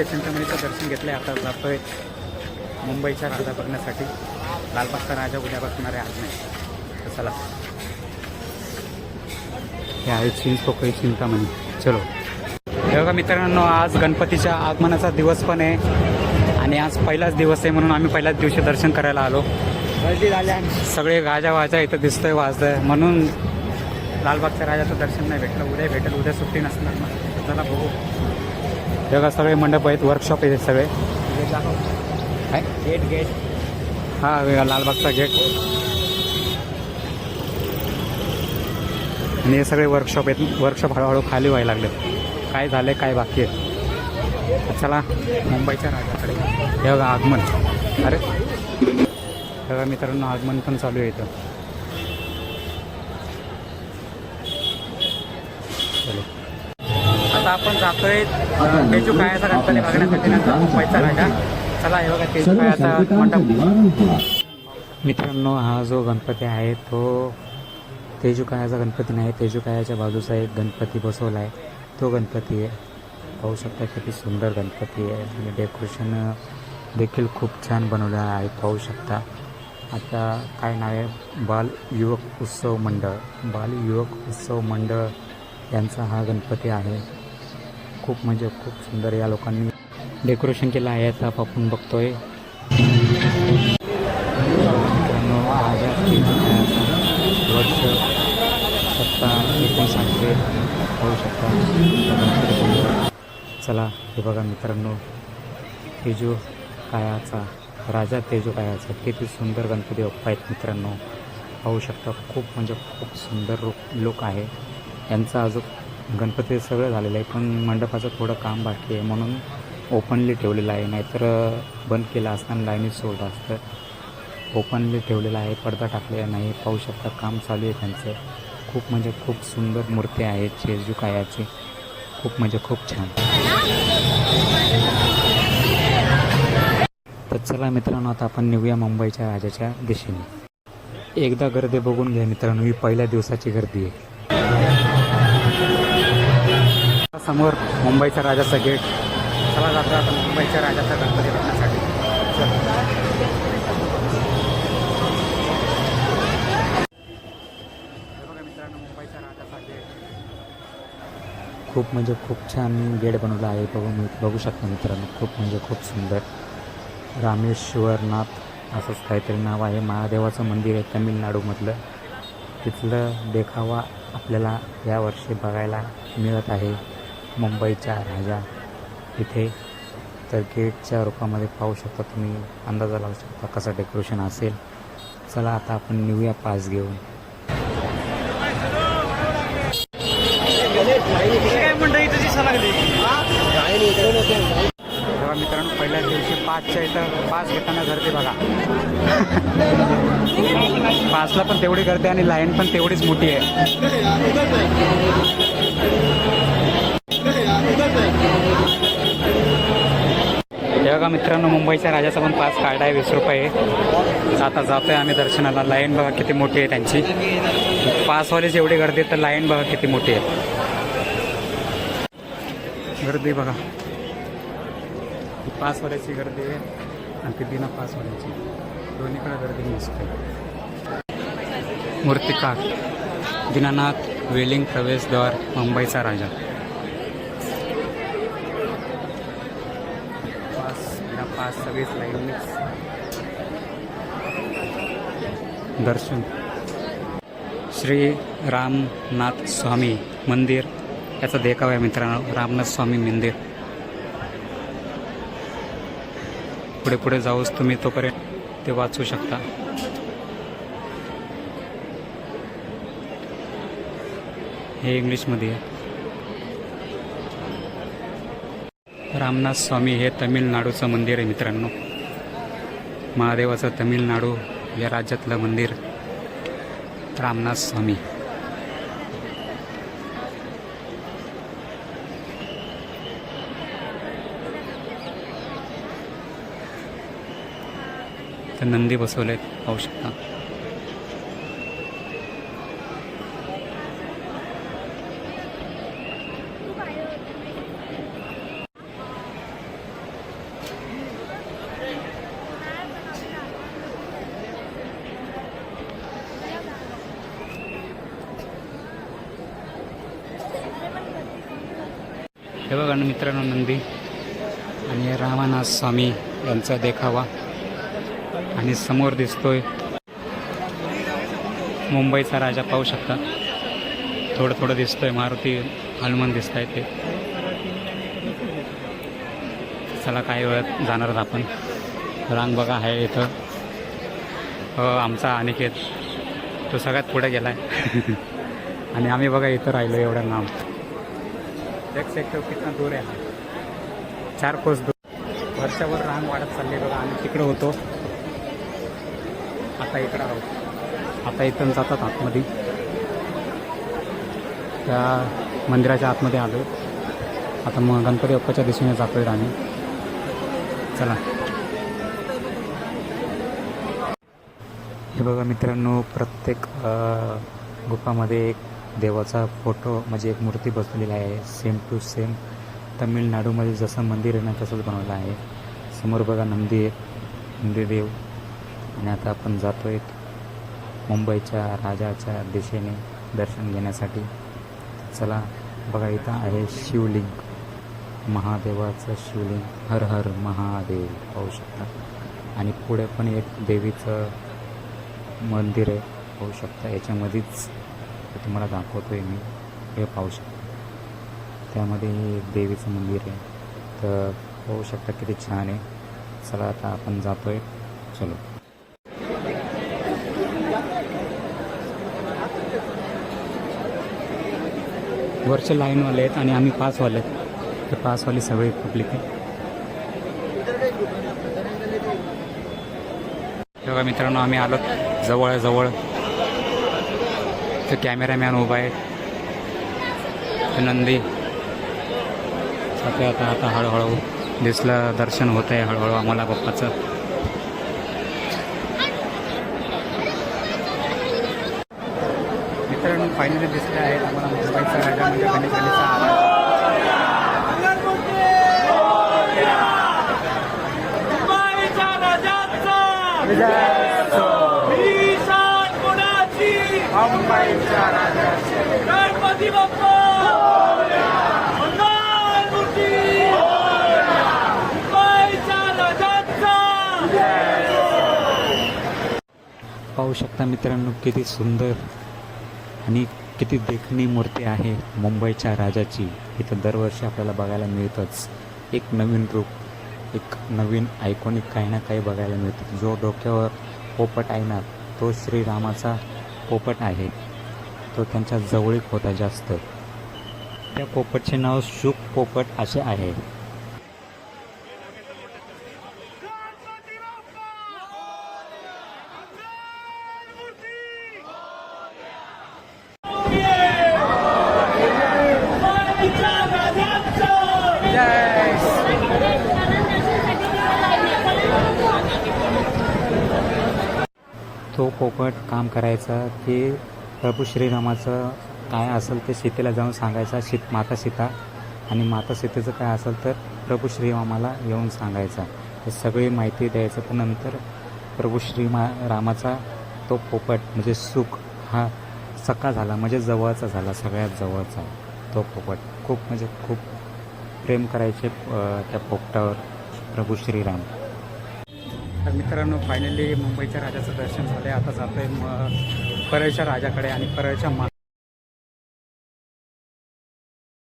देवी चिंतामणीचं दर्शन घेतलं आता जातोय मुंबईच्या राजा बघण्यासाठी. लालबागचा राजा उद्या बसणारे आज नाही. तर चला. हे आहे चिंचपोकळी चिंतामणी चलो. बघा मित्रांनो आज गणपतीच्या आगमनाचा दिवस पण आहे. आणि आज पहिलाच दिवस आहे म्हणून आम्ही पहिल्याच दिवशी दर्शन करायला आलो. सगळे गाजा वाजा इथं दिसतोय वाजतंय. म्हणून लालबागच्या राजाचं दर्शन नाही भेटलं. उद्या भेटेल. उद्या सुट्टी नसणार ना. चला बघू. बघा सगळे मंडप आहेत वर्कशॉप आहेत सगळे. काय? गेट गेट हा वेगळा लालबागचा गेट आणि हे सगळे वर्कशॉप आहेत. वर्कशॉप हळूहळू खाली व्हायला लागले. काय झाले काय बाकी आहे? चला मुंबईच्या राजाकडे. हे बघा आगमन. अरे. बघा मित्रांनो आगमन पण चालू आहे इथं. आता आपण जातोय अं, तेजू कायाचा गणपती बघण्यासाठी नंतर मुंबईचा राजा. चला हे बघा तेजू कायाचा मंडप. मित्रांनो हा जो गणपती आहे तो तेजुकायाचा गणपती नाही तेजुकायाच्या बाजूचा एक गणपती बसवला आहे तो गणपती आहे. पाहू शकता किती सुंदर गणपती आहे. आणि डेकोरेशन देखील खूप छान बनवलं आहे पाहू शकता. आता काय नाव आहे? बाल युवक उत्सव मंडळ. बाल युवक उत्सव मंडळ यांचा हा गणपती आहे. खूप म्हणजे खूप सुंदर या लोकांनी डेकोरेशन केलं आहे आता आपण बघतोय. मित्रांनो वर्ष सत्ता एकोणसाठशे होऊ शकता. चला हे बघा मित्रांनो तेजू कायाचा राजा तेजू कायाचा किती सुंदर गणपती बाप्पा आहेत मित्रांनो. पाहू शकता खूप म्हणजे खूप सुंदर रूप लोक आहे. यांचा अजून गणपती सगळं झालेलं आहे पण मंडपाचं थोडं काम बाकी आहे. म्हणून ओपनली ठेवलेलं आहे. नाहीतर बंद केलं असताना लाईनीत सोडलं असतं. ओपनली ठेवलेलं आहे. पडदा टाकलेला नाही. पाहू शकता काम चालू आहे त्यांचं. खूप म्हणजे खूप सुंदर मूर्ती आहेत जेजू कायाची खूप म्हणजे खूप छान. तर चला मित्रांनो आता आपण निघूया मुंबईच्या राजाच्या दिशेने. एकदा गर्दी बघून घ्या मित्रांनो. ही पहिल्या दिवसाची गर्दी आहे. समोर मुंबईचा राजाचा गेट. चला जातो आता मुंबईच्या राजाचा गणपती बघण्यासाठी. बघा मित्रांनो मुंबईचा राजाचा गेट. खूप म्हणजे खूप छान गेट बनवला आहे. बघू बघू शकता मित्रांनो खूप म्हणजे खूप सुंदर. रामेश्वरनाथ असंच काहीतरी नाव आहे. महादेवाचं मंदिर आहे तमिळनाडूमधलं. तिथलं देखावा आपल्याला यावर्षी बघायला मिळत आहे. मुंबईचा राजा इथे तर गेटच्या रूपामध्ये पाहू शकता तुम्ही अंदाजा लावू शकता कसं डेकोरेशन असेल. चला आता आपण निघूया पास घेऊन. मित्रांनो पहिल्या दिवशी पाचच्या इथं पाच घेताना गर्दी बघा. पाचला पण तेवढी गर्दी आणि लाईन पण तेवढीच मोठी आहे. हे बघा मित्रांनो मुंबईच्या राजाचा पण पास कार्ड आहे वीस रुपये आता जातोय आम्ही दर्शनाला. लाईन बघा किती मोठी आहे त्यांची. पासवालीच एवढी गर्दी तर लाईन बघा किती मोठी आहे. गर्दी बघा. पासवाल्याची गर्दी आहे आणि ती बिना पासवाल्याची दोन्हीकडे गर्दी नसते मूर्तिकार दीनानाथ वेलिंग प्रवेशद्वार मुंबईचा राजा पास आज पास लाईन मिक्स दर्शन. श्री रामनाथ स्वामी मंदिर याचा देखावा आहे मित्रांनो. रामनाथ स्वामी मंदिर. पुढे पुढे जाऊच तुम्ही तोपर्यंत ते वाचू शकता. हे इंग्लिशमध्ये आहे. रामनाथ स्वामी हे तमिळनाडूचं मंदिर आहे मित्रांनो. महादेवाचं तमिळनाडू या राज्यातलं मंदिर रामनाथ स्वामी. तर नंदी बसवले पाहू शकता. हे बघा मित्रांनो नंदी आणि रामानाथ स्वामी यांचा देखावा. आणि समोर दिसतोय मुंबईचा राजा पाहू शकता. थोडं थोडं दिसतोय मारुती हनुमान दिसत आहे ते. चला काही वेळात जाणार आहोत आपण. रांग बघा आहे इथं. हो, आमचा अनिकेत तो सगळ्यात पुढे गेला आहे आणि आम्ही बघा इथं राहिलो एवढं देख एक हो कितना दूर आहे चार कोस दूर। वर्षावर रांग वाढत चालली बघा आम्ही तिकडं होतो. आता इकडं आहोत. आता इथून जातात आतमध्ये. त्या मंदिराच्या आतमध्ये आलो आता मग गणपती बाप्पाच्या दिशेने जातोय आम्ही चला. हे बघा मित्रांनो प्रत्येक गुफामध्ये एक देवाचा फोटो म्हणजे एक मूर्ती बसवलेली आहे सेम टू सेम तमिळनाडूमध्ये जसं मंदिर आहे ना तसंच बनवलं आहे. समोर बघा नंदी आहे नंदीदेव आणि आता आपण जातो जातोय मुंबईच्या राजाच्या दिशेने दर्शन घेण्यासाठी. चला बघा इथं आहे शिवलिंग. महादेवाचं शिवलिंग. हर हर महादेव पाहू शकता. आणि पुढे पण एक देवीचं मंदिर आहे पाहू शकता. याच्यामध्येच ते तुम्हाला आहे मी. हे पाहू शकता. त्यामध्ये हे देवीचं मंदिर आहे. तर पाहू शकता किती छान आहे. चला आता आपण जातो आहे चलो. वरचे लाईनवाले आहेत आणि आम्ही पासवाले आहेत. ते पासवाले सगळे पब्लिक आहे बघा मित्रांनो आम्ही आलो जवळ जवळ तर कॅमेरामॅन उभा आहे. नंदी. सध्या आता आता हळूहळू दिसलं दर्शन होत आहे हळूहळू आम्हाला बाप्पाचं मित्रांनो फायनली दिसले आहेत आम्हाला मुंबईचा राजा म्हणजे गणेश गणेशचा आवाज मुंबईच्या राजाचा ईशान कुणाची गणपती बाप्पा! पाहू शकता मित्रांनो किती सुंदर आणि किती देखणी मूर्ती आहे मुंबईच्या राजाची. इथं दरवर्षी आपल्याला बघायला मिळतंच. एक नवीन रूप एक नवीन आयकॉनिक काही ना काही बघायला मिळतं. जो डोक्यावर पोपट आहे ना तो श्रीरामाचा पोपट आहे. तो त्यांच्या जवळीक होता जास्त. त्या पोपटचे नाव शुक पोपट असे आहे मुंबईच्या राजाचा तो पोपट काम करायचा की प्रभू श्रीरामाचं काय असेल ते सीतेला जाऊन सांगायचा सीत माता सीता. आणि माता सीतेचं काय असेल तर प्रभू श्रीरामाला येऊन सांगायचा. हे सगळी माहिती द्यायचं. तर नंतर प्रभू श्रीमा रामाचा तो पोपट म्हणजे सुख हा सका झाला म्हणजे जवळचा झाला सगळ्यात जवळचा तो पोपट. खूप म्हणजे खूप प्रेम करायचे त्या पोपटावर प्रभू श्रीराम. तर मित्रांनो फायनली मुंबईच्या राजाचं दर्शन झालं आहे आता जातोय मग परळच्या राजाकडे आणि परळच्या मा